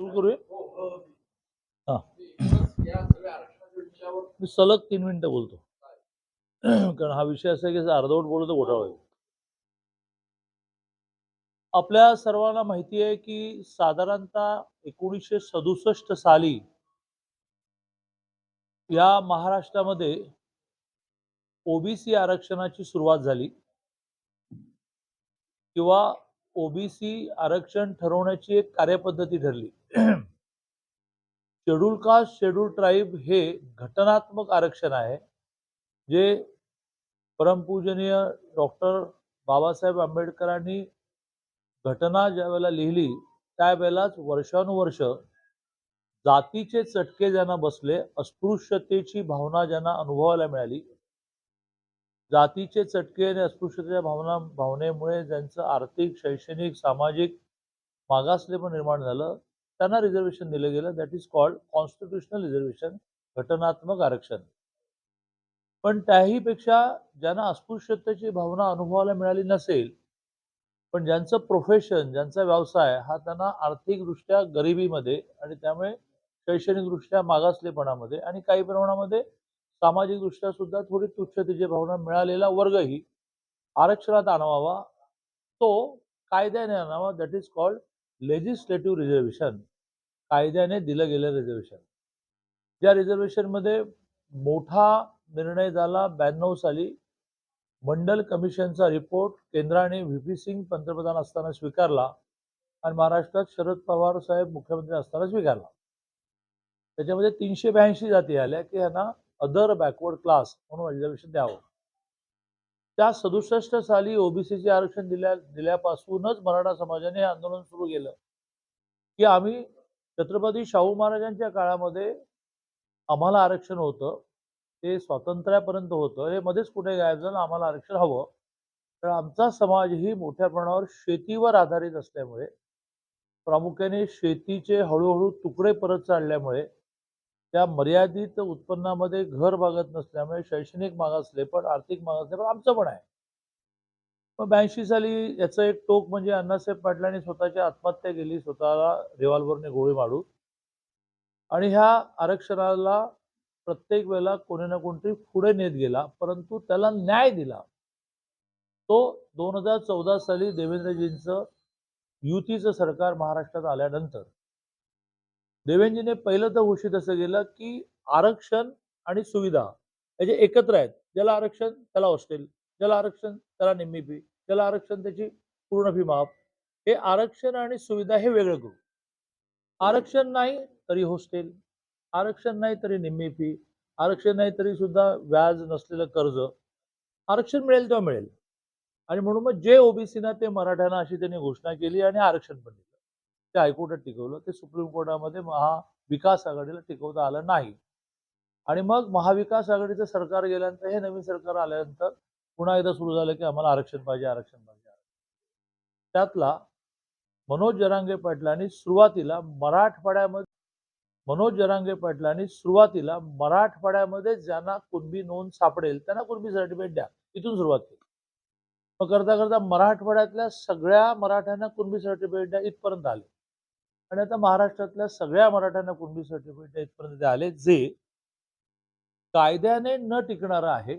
सुरू करूया? हा मी सलग तीन मिनिटं बोलतो. कारण हा विषय असा की अर्धवट बोललो तर घोटाळा होईल. आपल्या सर्वांना माहिती आहे की साधारणतः एकोणीसशे सदुसष्ट साली या महाराष्ट्रामध्ये ओबीसी आरक्षणाची सुरुवात झाली. किंवा ओबीसी आरक्षण ठरवण्याची एक कार्यपद्धती ठरली. शेड्यूल कास्ट शेड्यूल ट्राईब हे घटनात्मक आरक्षण आहे जे परमपूजनीय डॉक्टर बाबासाहेब आंबेडकरांनी घटना ज्या वेळेला लिहिली त्यावेळेलाच वर्षानुवर्ष जातीचे चटके ज्यांना बसले अस्पृश्यतेची भावना ज्यांना अनुभवायला मिळाली जातीचे चटके आणि अस्पृश्यतेच्या भावना भावनेमुळे ज्यांचं आर्थिक शैक्षणिक सामाजिक मागासलेपण निर्माण झालं त्यांना रिझर्वेशन दिलं गेलं. That is called constitutional reservation घटनात्मक आरक्षण. पण त्याहीपेक्षा ज्यांना अस्पृश्यतेची भावना अनुभवायला मिळाली नसेल पण ज्यांचं प्रोफेशन ज्यांचा व्यवसाय हा त्यांना आर्थिकदृष्ट्या गरिबीमध्ये आणि त्यामुळे शैक्षणिकदृष्ट्या मागासलेपणामध्ये आणि काही प्रमाणामध्ये सामाजिकदृष्ट्या सुद्धा थोडी तुच्छतेची भावना मिळालेला वर्गही आरक्षणात आणावा. तो कायद्याने आणावा. That is called legislative reservation कायद्याने दिलं गेलं रिझर्वेशन ज्या रिझर्वेशनमध्ये मोठा निर्णय झाला ब्याण्णव साली मंडल कमिशनचा रिपोर्ट केंद्राने व्ही पी सिंग पंतप्रधान असताना स्वीकारला आणि महाराष्ट्रात शरद पवार साहेब मुख्यमंत्री असताना स्वीकारला. त्याच्यामध्ये तीनशे ब्याऐंशी जाती आल्या की ह्यांना अदर बॅकवर्ड क्लास म्हणून रिझर्वेशन द्यावं. त्या सदुसष्ट साली ओबीसीचे आरक्षण दिल्या दिल्यापासूनच मराठा समाजाने हे आंदोलन सुरू केलं. की आम्ही छत्रपती शाहू महाराजांच्या काळामध्ये आम्हाला आरक्षण होतं ते स्वातंत्र्यापर्यंत होतं हे मध्येच कुठे गायब झालं आम्हाला आरक्षण हवं. तर आमचा समाज ही मोठ्या प्रमाणावर शेतीवर आधारित असल्यामुळे प्रामुख्याने शेतीचे हळूहळू तुकडे परत चालल्यामुळे त्या मर्यादित उत्पन्नामध्ये घर भागत नसल्यामुळे शैक्षणिक मागासले पण आर्थिक मागासले पण आमचं पण आहे. मग ब्याऐंशी साली याचं एक टोक म्हणजे अण्णासाहेब पाटलांनी स्वतःची आत्महत्या केली स्वतःला रिव्हॉल्व्हरने गोळी मारून. आणि ह्या आरक्षणाला प्रत्येक वेळेला कोणी ना कोणतरी पुढे नेत गेला परंतु त्याला न्याय दिला. तो दोन हजार चौदा साली देवेंद्रजींचं युतीचं सरकार महाराष्ट्रात आल्यानंतर देवेंजीने पहिलं तर घोषित असं केलं की आरक्षण आणि सुविधा याचे एकत्र आहेत ज्याला आरक्षण त्याला हॉस्टेल ज्याला आरक्षण त्याला निम्मी फी ज्याला आरक्षण त्याची पूर्ण फी माफ हे आरक्षण आणि सुविधा हे वेगळं करू. आरक्षण नाही तरी हॉस्टेल आरक्षण नाही तरी निम्मी फी आरक्षण नाही तरी सुद्धा व्याज नसलेलं कर्ज आरक्षण मिळेल तेव्हा मिळेल. आणि म्हणून मग जे ओबीसीना ते मराठ्यांना अशी त्यांनी घोषणा केली आणि आरक्षण पण दिलं. ते हायकोर्टात टिकवलं. ते सुप्रीम कोर्टामध्ये महाविकास आघाडीला टिकवता आलं नाही. आणि मग महाविकास आघाडीचं सरकार गेल्यानंतर हे नवीन सरकार आल्यानंतर पुन्हा एकदा सुरू झालं की आम्हाला आरक्षण पाहिजे आरक्षण पाहिजे त्यातला मनोज जरांगे पाटलांनी सुरुवातीला मराठवाड्यामध्ये मनोज जरांगे पाटलांनी सुरुवातीला मराठवाड्यामध्ये ज्यांना कुणबी नोंद सापडेल त्यांना कुणबी सर्टिफिकेट द्या. इथून सुरुवात केली. मग करता करता मराठवाड्यातल्या सगळ्या मराठ्यांना कुणबी सर्टिफिकेट द्या इथपर्यंत आले. आणि आता महाराष्ट्रातल्या सगळ्या मराठ्यांना कुणबी सर्टिफिकेट इथपर्यंत ते आले जे कायद्याने न टिकणारं आहे.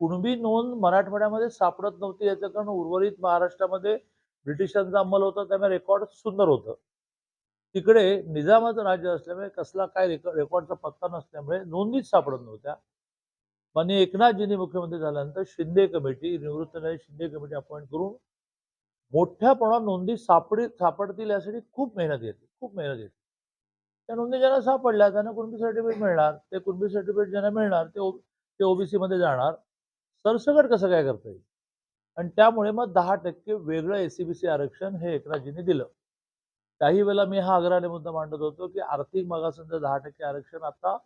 कुणबी नोंद मराठवाड्यामध्ये सापडत नव्हती याचं कारण उर्वरित महाराष्ट्रामध्ये ब्रिटिशांचा अंमल होता त्यामुळे रेकॉर्ड सुंदर होतं. तिकडे निजामाचं राज्य असल्यामुळे कसला काय रेकॉर्ड रेकॉर्डचा पत्ता नसल्यामुळे नोंदीच सापडत नव्हत्या. माननीय एकनाथजींनी मुख्यमंत्री झाल्यानंतर शिंदे कमिटी निवृत्त झालेली शिंदे कमिटी अपॉइंट करून मोठ्या प्रमाणात नोंदी सापडी सापडतील यासाठी खूप मेहनत येते खूप मेहनत येते. त्या नोंदी ज्यांना सापडल्या त्यांना कुणबी सर्टिफिकेट मिळणार ते कुणबी सर्टिफिकेट ज्यांना मिळणार ते ओ ते ओबीसी मध्ये जाणार. सरसकट कसं काय करता येईल? आणि त्यामुळे मग दहा टक्के वेगळं एसीबीसी आरक्षण हे एकनाथजींनी दिलं. काही वेळेला मी हा आग्रहाने मुद्दा मांडत होतो की आर्थिक मागासांचं दहा टक्के आरक्षण आता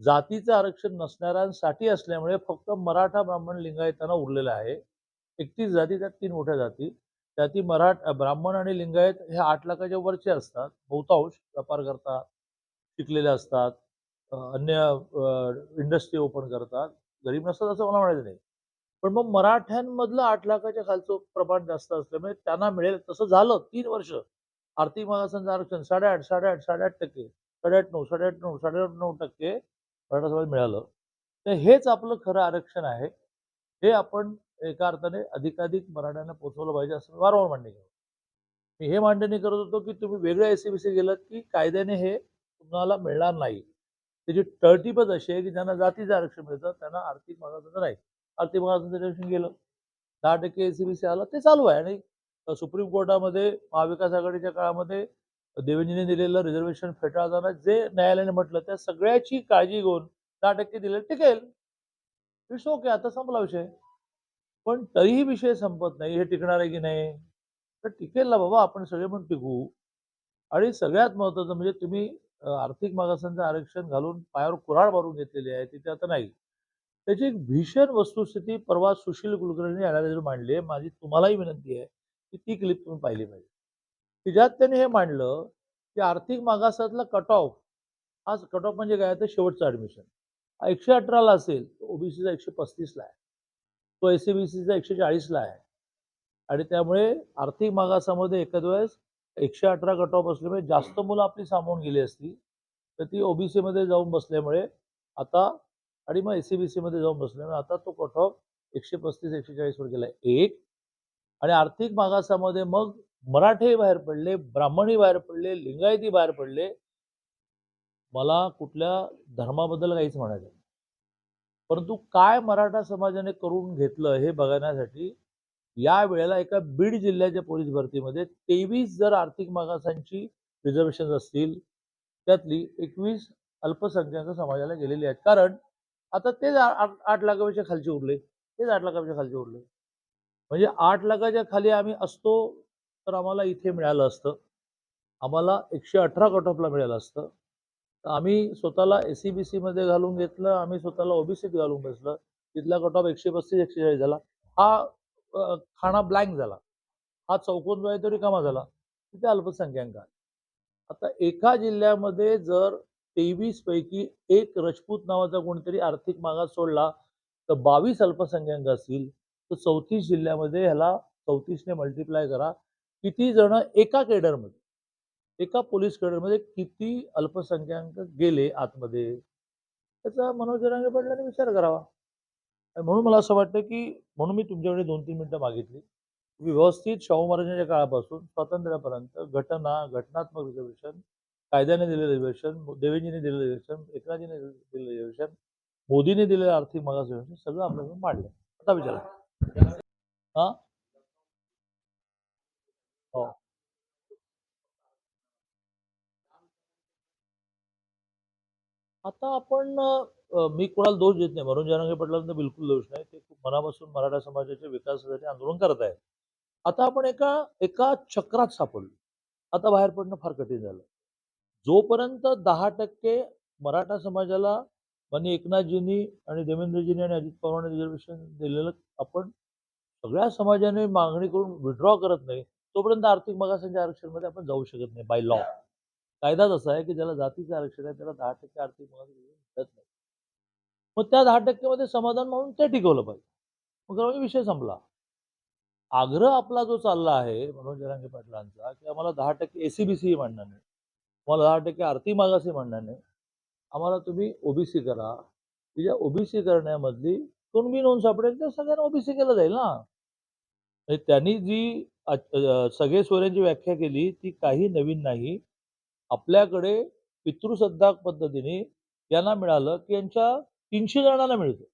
जातीचं आरक्षण नसणाऱ्यांसाठी असल्यामुळे फक्त मराठा ब्राह्मण लिंगायतांना उरलेलं आहे. एकतीस जाती त्यात तीन मोठ्या जाती. त्यातील मराठ ब्राह्मण आणि लिंगायत हे आठ लाखाच्या वरचे असतात. बहुतांश व्यापार करतात शिकलेले असतात अन्य इंडस्ट्री ओपन करतात. गरीब नसतात असं मला म्हणायचं नाही. पण मग मराठ्यांमधलं आठ लाखाच्या खालचं प्रमाण जास्त असल्यामुळे त्यांना मिळेल. तसं झालं तीन वर्ष. आर्थिक मागासांचं आरक्षण साडेआठ साडेआठ साडेआठ टक्के साडेआठ नऊ साडेआठ नऊ साडेआठ नऊ टक्के मराठा समाज मिळालं. तर हेच आपलं खरं आरक्षण आहे. हे आपण एका अर्थाने अधिकाधिक मराठ्यांना पोहोचवलं पाहिजे असं मी वारंवार मांडणी करतो. मी हे मांडणी करत होतो की तुम्ही वेगळ्या एसीबीसी गेलात की कायद्याने हे तुम्हाला मिळणार नाही. त्याची टळतीपच अशी आहे की ज्यांना जातीचं आरक्षण मिळतं त्यांना आर्थिक मागासाचं नाही. आर्थिक मागासाचं आरक्षण गेलं. दहा टक्के एसीबीसी आलं ते चालू आहे आणि सुप्रीम कोर्टामध्ये महाविकास आघाडीच्या काळामध्ये देवेंजीने दिलेलं रिझर्वेशन फेटाळताना जे न्यायालयाने म्हटलं त्या सगळ्याची काळजी घेऊन दहा टक्के दिले टिकेल. इट्स ओके आता संपला विषय. पण तरीही विषय संपत नाही. हे टिकणार आहे की नाही? तर टिकेल ना बाबा आपण सगळे पण टिकू. आणि सगळ्यात महत्वाचं म्हणजे तुम्ही आर्थिक मागासांचं आरक्षण घालून पायावर कुऱ्हाड मारून घेतलेली आहे तिथे आता नाही. त्याची एक भीषण वस्तुस्थिती परवा सुशील कुलकर्णी न्यायालयात मांडली आहे. माझी तुम्हालाही विनंती आहे की ती क्लिप तुम्ही पाहिली पाहिजे. की ज्यात त्यांनी हे मांडलं की आर्थिक मागासातला कट ऑफ आज कट ऑफ म्हणजे काय? तर शेवटचं ऍडमिशन हा एकशे अठराला असेल ओबीसीचा एकशे पस्तीसला आहे. तो एस सी बी सीचा एकशे चाळीसला आहे आणि त्यामुळे आर्थिक मागासामध्ये एखाद वेळेस एकशे अठरा कट ऑफ असल्यामुळे जास्त मुलं आपली सामावून गेली असती तर ती ओबीसी मध्ये जाऊन बसल्यामुळे आता आणि मग एस सी बी सीमध्ये जाऊन बसल्यामुळे आता तो कट ऑफ एकशे पस्तीस एकशे चाळीसवर गेला एक आणि आर्थिक मागासामध्ये मग मराठे बाहेर पडले ब्राह्मणी बाहेर पडले लिंगायती बाहेर पडले मला कुठल्या धर्माबद्दल काहीच म्हणायचं नाही. परंतु काय मराठा समाजाने करून घेतलं हे बघण्यासाठी या वेळेला एका बीड जिल्ह्याच्या पोलीस भरतीमध्ये तेवीस जर आर्थिक मागासांची रिझर्वेशन असतील त्यातली एकवीस अल्पसंख्याक समाजाला गेलेली आहेत. कारण आता तेच आठ लाखापेक्षा खालचे उरले. तेच आठ लाखापेक्षा खालचे उरले. म्हणजे आठ लाखाच्या खाली आम्ही असतो तर आम्हाला इथे मिळालं असतं. आम्हाला एकशे अठरा कट ऑफला मिळालं असतं. आम्ही स्वतःला एस सी बी सीमध्ये घालून घेतलं आम्ही स्वतःला ओबीसीत घालून बसलं. तिथला कट ऑफ एकशे पस्तीस एकशे चाळीस झाला. हा खाणा खाना ब्लँक झाला. हा चौकोन जो आहे तो रिकामा झाला. तिथे अल्पसंख्याक आहे आता एका जिल्ह्यामध्ये जर तेवीस पैकी एक रजपूत नावाचा कोणीतरी आर्थिक मागास सोडला तर बावीस अल्पसंख्याक असतील तर चौतीस जिल्ह्यामध्ये ह्याला चौतीसने मल्टिप्लाय करा. किती जण? एका केडरमध्ये एका पोलीस केडरमध्ये किती अल्पसंख्याक गेले आतमध्ये? त्याचा मनोज जरांगे पाटलांनी विचार करावा. म्हणून मला असं वाटतं की म्हणून मी तुमच्याकडे दोन तीन मिनिटं मागितली. व्यवस्थित शाहू महाराजांच्या काळापासून स्वातंत्र्यापर्यंत घटना घटनात्मक रिझर्वेशन कायद्याने दिलेलं रिझर्वेशन देवेंजीने दिलेलं रिझर्वेशन एकनाथजीने दिलेलं रिझर्वेशन मोदीने दिलेलं आर्थिक मागास रिझर्वेशन सगळं आपल्याकडून मांडलं. आता विचारा. हा? हो. आता आपण मी कोणाला दोष देत नाही. मनोज जरांगे पटलांना बिलकुल दोष नाही. ते खूप मनापासून मराठा समाजाच्या विकासासाठी आंदोलन करत आहेत. आता आपण एका एका चक्रात सापडलो. आता बाहेर पडणं फार कठीण झालं. जोपर्यंत दहा टक्के मराठा समाजाला म्हणजे एकनाथजींनी आणि देवेंद्रजींनी आणि अजित पवारांनी रिझर्वेशन दिलेलं आपण सगळ्या समाजाने मागणी करून विड्रॉ करत नाही तोपर्यंत आर्थिक मागासांच्या आरक्षणमध्ये आपण जाऊ शकत नाही बाय लॉ कायदाच असा आहे की ज्याला जातीचं आरक्षण आहे त्याला दहा टक्के आर्थिक मदत मिळत नाही. मग त्या दहा टक्केमध्ये समाधान म्हणून ते टिकवलं पाहिजे. मग म्हणजे विषय संपला. आग्रह आपला जो चालला आहे मनोज जरांगे पाटलांचा की आम्हाला दहा टक्के एसीबीसी म्हणणार नाही. आम्हाला दहा टक्के आर्थिक मागासही म्हणणार नाही. आम्हाला तुम्ही ओबीसी करा. तिच्या ओबीसी करण्यामधली कुणबी नोंद सापडेल तर सगळ्यांना ओबीसी केलं जाईल ना. म्हणजे त्यांनी जी सगळे सोयऱ्यांची व्याख्या केली ती काही नवीन नाही. आपल्याकडे पितृसद्धाक पद्धतीने यांना मिळालं की यांच्या तीनशे जणांना मिळतं.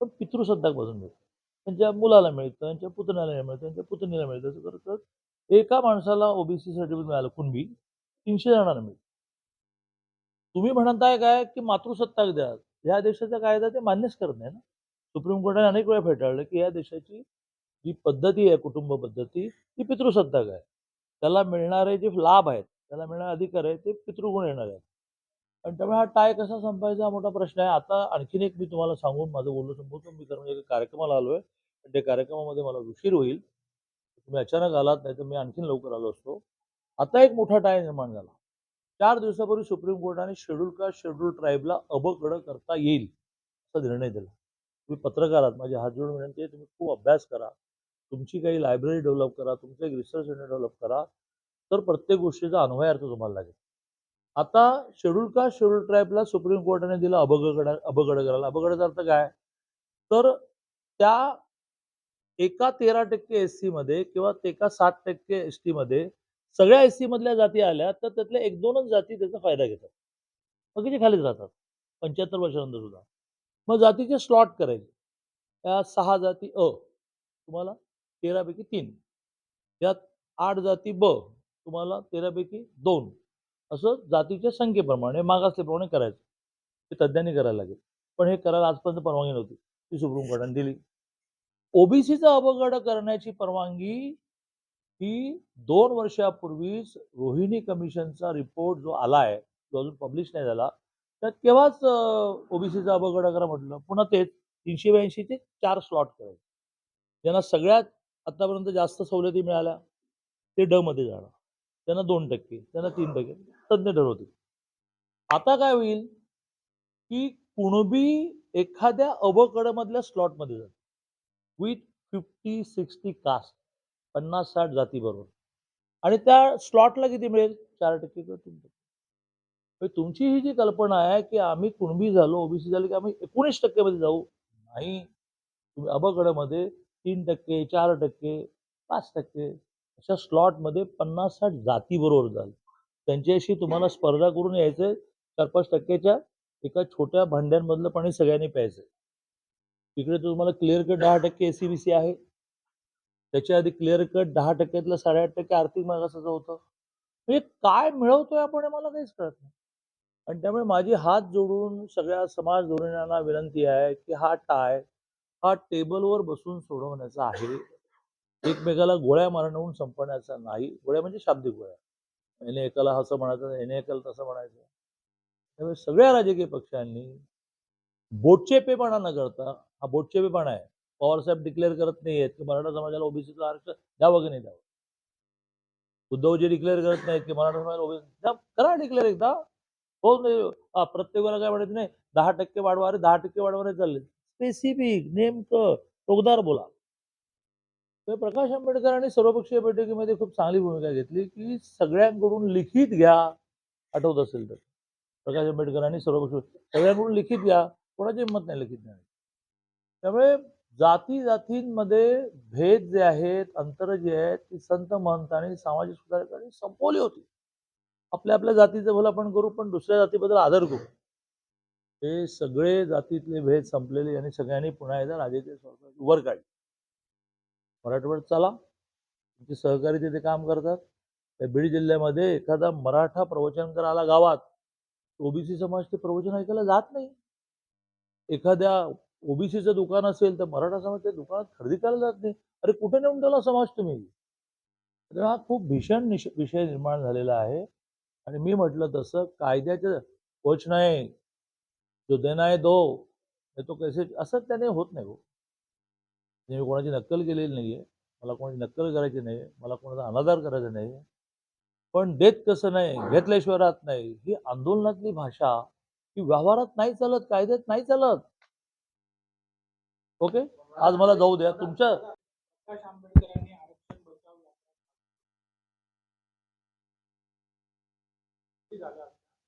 पण पितृसद्धाकपासून मिळतं. त्यांच्या मुलाला मिळतं त्यांच्या पुतण्याला मिळतं त्यांच्या पुतणीला मिळतं. असं करत करत एका माणसाला ओबीसी सर्टिफिकेट मिळालं कुणबी तीनशे जणांना मिळतं. तुम्ही म्हणताय काय की मातृसत्ताक द्या. या देशाचा कायदा ते मान्यच करत नाही ना. सुप्रीम कोर्टाने अनेक वेळा फेटाळलं की या देशाची जी पद्धती आहे कुटुंब पद्धती ती पितृसत्ताक आहे. त्याला मिळणारे जे लाभ आहेत त्याला मिळणारे अधिकार आहे ते पितृगुण येणार आहेत. आणि त्यामुळे हा टाय कसा संपायचा हा मोठा प्रश्न आहे. आता आणखीन एक मी तुम्हाला सांगून माझं बोलणं संपवतो मी तर म्हणजे कार्यक्रमाला आलोय. पण त्या कार्यक्रमामध्ये मला उशीर होईल. तुम्ही अचानक आलात नाही तर मी आणखीन लवकर आलो असतो. आता एक मोठा टाय निर्माण झाला. चार दिवसापूर्वी सुप्रीम कोर्टाने शेड्यूल कास्ट शेड्यूल ट्राईबला अबकडं करता येईल असा निर्णय दिला. तुम्ही पत्रकार आहात माझी हात जोडून विनंती आहे तुम्ही खूप अभ्यास करा. तुमची काही लायब्ररी डेव्हलप करा तुमचं एक रिसर्च सेंटर डेव्हलप करा. तर प्रत्येक गोष्टीचा अन्वयार्थ तुम्हाला लागेल. आता शेड्यूल कास्ट शेड्यूल ट्राईबला सुप्रीम कोर्टाने दिलं अभगड अभगड करायला? अबगडचा अर्थ काय? तर त्या एका तेरा टक्के एस सी मध्ये किंवा एका सात टक्के एस टी मध्ये सगळ्या एस सी मधल्या जाती आल्या तर त्यातल्या एक दोनच जाती त्याचा फायदा घेतात. बाकीचे खालीच राहतात? पंच्याहत्तर वर्षानंतर सुद्धा. मग जातीचे स्लॉट करायचे. त्या सहा जाती अ तुम्हाला तेरापैकी तीन. यात आठ जाती ब तुम्हाला तेरापैकी दोन असं जातीच्या संख्येप्रमाणे मागासलेप्रमाणे करायचं. ते तज्ज्ञांनी करायला लागेल. पण हे करायला आजपर्यंत परवानगी नव्हती. ती सुप्रीम कोर्टाने दिली. ओबीसीचा अपगड करण्याची परवानगी ही दोन वर्षापूर्वीच रोहिणी कमिशनचा रिपोर्ट जो आलाय जो अजून पब्लिश नाही झाला त्यात केव्हाच ओबीसीचा अपगड करा म्हटलं? पुन्हा तेच तीनशे ब्याऐंशीचे चार स्लॉट करायचे. ज्यांना सगळ्यात आतापर्यंत जास्त सवलती मिळाल्या ते ड मध्ये जाणार. त्यांना दोन टक्के त्यांना तीन टक्के. तज्ज्ञ ठरवतील आता काय होईल की कुणबी एखाद्या अबकडमधल्या स्लॉटमध्ये जात. विथ फिफ्टी सिक्स्टी कास्ट पन्नास साठ जाती बरोबर. आणि त्या स्लॉटला किती मिळेल? चार टक्के किंवा तीन टक्के. म्हणजे तुमची ही जी कल्पना आहे की आम्ही कुणबी झालो ओबीसी झालो की आम्ही एकोणीस टक्केमध्ये जाऊ? नाही. तुम्ही अबकडमध्ये तीन टक्के चार टक्के पाच टक्के अशा स्लॉटमध्ये पन्नास साठ जाती बरोबर जाल त्यांच्याशी तुम्हाला स्पर्धा करून यायचं चार पाच टक्क्याच्या एका छोट्या भांड्यांमधलं पाणी सगळ्यांनी प्यायचं. तिकडे तुम्हाला क्लिअर कट दहा टक्के एसी बी सी आहे. त्याच्या आधी क्लिअर कट दहा टक्क्यातलं साडेआठ टक्के आर्थिक मागासाचं होतं. म्हणजे काय मिळवतोय आपण मला काहीच कळत नाही. आणि त्यामुळे माझी हात जोडून सगळ्या समाज धोरणांना विनंती आहे की हा टाय हा टेबलवर बसून सोडवण्याचा आहे. एकमेकाला गोळ्या मारणवून संपवण्याचा नाही. गोळ्या म्हणजे शाब्दिक गोळ्या. याने एकाला असं म्हणायचं याने एकाला तसं म्हणायचं. त्यामुळे सगळ्या राजकीय पक्षांनी बोटचेपेपणा न करता हा बोटचेपेपणा आहे. पवारसाहेब डिक्लेअर करत नाही आहेत की मराठा समाजाला ओबीसीचं आरक्षण द्यावं की नाही द्यावं? उद्धवजी डिक्लेअर करत नाहीत की मराठा समाजाला ओबीसी करा डिक्लेअर एकदा. हो म्हणजे, नाही प्रत्येकाला काय म्हणायचं नाही दहा टक्के वाढवा अरे दहा टक्के वाढवा चालले. स्पेसिफिक नेमकं टोकदार बोला. तर प्रकाश आंबेडकरांनी सर्वपक्षीय बैठकीमध्ये खूप चांगली भूमिका घेतली की सगळ्यांकडून लिखित घ्या आठवत असेल तर. प्रकाश आंबेडकरांनी सर्वपक्षीय सगळ्यांकडून लिखित घ्या कोणाची हिंमत नाही लिखित नाही त्यामुळे जाती जातींमध्ये भेद जे आहेत अंतर जे आहेत ती संत महंतांनी सामाजिक सुधारकांनी संपवली होती. आपल्या आपल्या जातीचं भलं आपण करू पण दुसऱ्या जातीबद्दल आदर करू. हे सगळे जातीतले भेद संपलेले आणि सगळ्यांनी पुन्हा एकदा राजकीय सरकार वर काढले. मराठवाड्यात चला. तुमचे सहकारी तिथे काम करतात. त्या बीड जिल्ह्यामध्ये एखादा मराठा प्रवचनकर आला गावात ओबीसी समाज ते प्रवचन ऐकायला जात नाही. एखाद्या ओबीसीचं दुकान असेल तर मराठा समाज त्या दुकानात खरेदी करायला जात नाही. अरे कुठे नेऊन त्याला समाज तुम्ही? तर हा खूप भीषण निश विषय निर्माण झालेला आहे. आणि मी म्हटलं तसं कायद्याचं कोच नाही जो देना दो तो कैसे असं त्याने होत नाही हो. मी कोणाची नक्कल केलेली नाहीये मला कोणाची नक्कल करायची नाही मला कोणाचा अनादर करायचा नाही पण देत कसं नाही घेतल्याशिवाय राहत नाही ही आंदोलनातली भाषा ही व्यवहारात नाही चालत कायद्यात नाही चालत. ओके? आज मला जाऊ द्या तुमच्या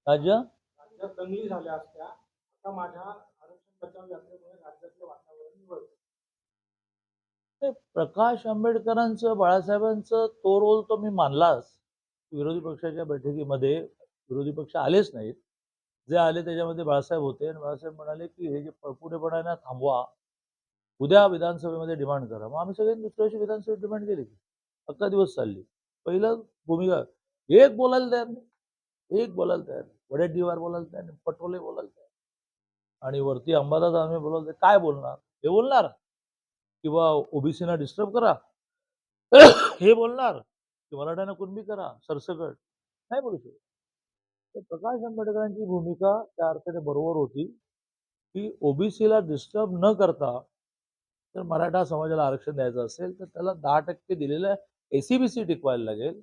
राज्य दंगली झाल्या असत्या. आता माझ्या आरक्षण बचाव यात्रेमुळे प्रकाश आंबेडकरांचं बाळासाहेबांचं तो रोल तो मी मानलाच. विरोधी पक्षाच्या बैठकीमध्ये विरोधी पक्ष आलेच नाहीत. जे आले त्याच्यामध्ये बाळासाहेब होते आणि बाळासाहेब म्हणाले की हे जे पळपुटेपणा थांबवा. उद्या विधानसभेमध्ये डिमांड करा. मग आम्ही सगळ्यांनी दुसऱ्या दिवशी विधानसभेत डिमांड केली अख्खा दिवस चालली. पहिलं भूमिका एक बोलायला तयार नाही. एक बोलायला तयार नाही. वडेट्टीवार बोलायला तयार नाही. पटोले बोलायला तयार आणि वरती अंबादास आम्ही बोलायला काय बोलणार? हे बोलणार. किंवा ओबीसीना डिस्टर्ब करा. हे बोलणार की मराठ्यांना कुणबी करा सरसकट. नाही बोलू शकत. तर प्रकाश आंबेडकरांची भूमिका त्या अर्थाने बरोबर होती की ओबीसीला डिस्टर्ब न करता जर मराठा समाजाला आरक्षण द्यायचं असेल तर त्याला दहा टक्के दिलेलं एसीबीसी टिकवायला लागेल.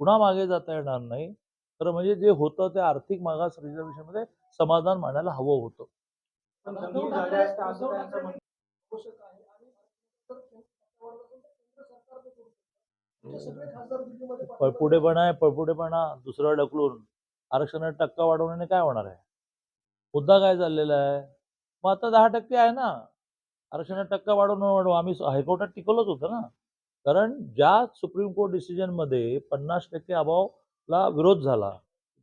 पुन्हा मागे जाता येणार नाही. तर म्हणजे जे होतं ते आर्थिक मागास रिझर्वेशनमध्ये समाधान मानायला हवं होतं पण दंगली झाल्या असत्या असं त्यांचं म्हणणं आवश्यक आहे आणि आरक्षण तर केंद्र सरकारने करू शकतं. तुमचे सगळे खासदार दिल्लीमध्ये पाठिंबा पळपुटेपणा आहे पळपुटेपणा दुसरं ढकलून आरक्षणात टक्का वाढवण्याने काय होणार आहे? मुद्दा काय चाललेला आहे? मग आता दहा टक्के आहे ना. आरक्षणात टक्का वाढवून वाढवू आम्ही हायकोर्टात टिकवलंच होतं ना. कारण ज्या सुप्रीम कोर्ट डिसिजनमध्ये पन्नास टक्के अभावला विरोध झाला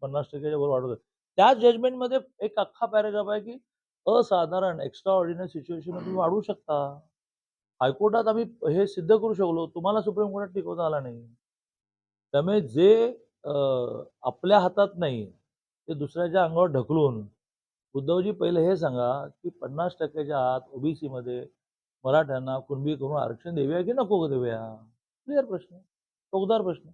पन्नास टक्क्याच्या वर वाढवत त्या जजमेंटमध्ये एक अख्खा पॅरेग्राफ आहे की असाधारण एक्स्ट्रा ऑर्डिनरी सिच्युएशन तुम्ही वाढवू शकता. हायकोर्टात आम्ही हे सिद्ध करू शकलो तुम्हाला सुप्रीम कोर्टात टिकवता आला नाही. त्यामुळे जे आपल्या हातात नाही ते दुसऱ्याच्या अंगावर ढकलून उद्धवजी पहिले हे सांगा की पन्नास टक्क्याच्या आत ओबीसी मध्ये मराठ्यांना कुणबी करून आरक्षण देऊया की नको देऊया? क्लिअर प्रश्न? टोकदार प्रश्न.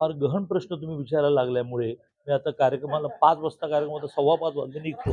फार गहन प्रश्न तुम्ही विचारायला लागल्यामुळे मी आता कार्यक्रमाला पाच वाजता कार्यक्रम होता सव्वा पाच वाजता निघतो.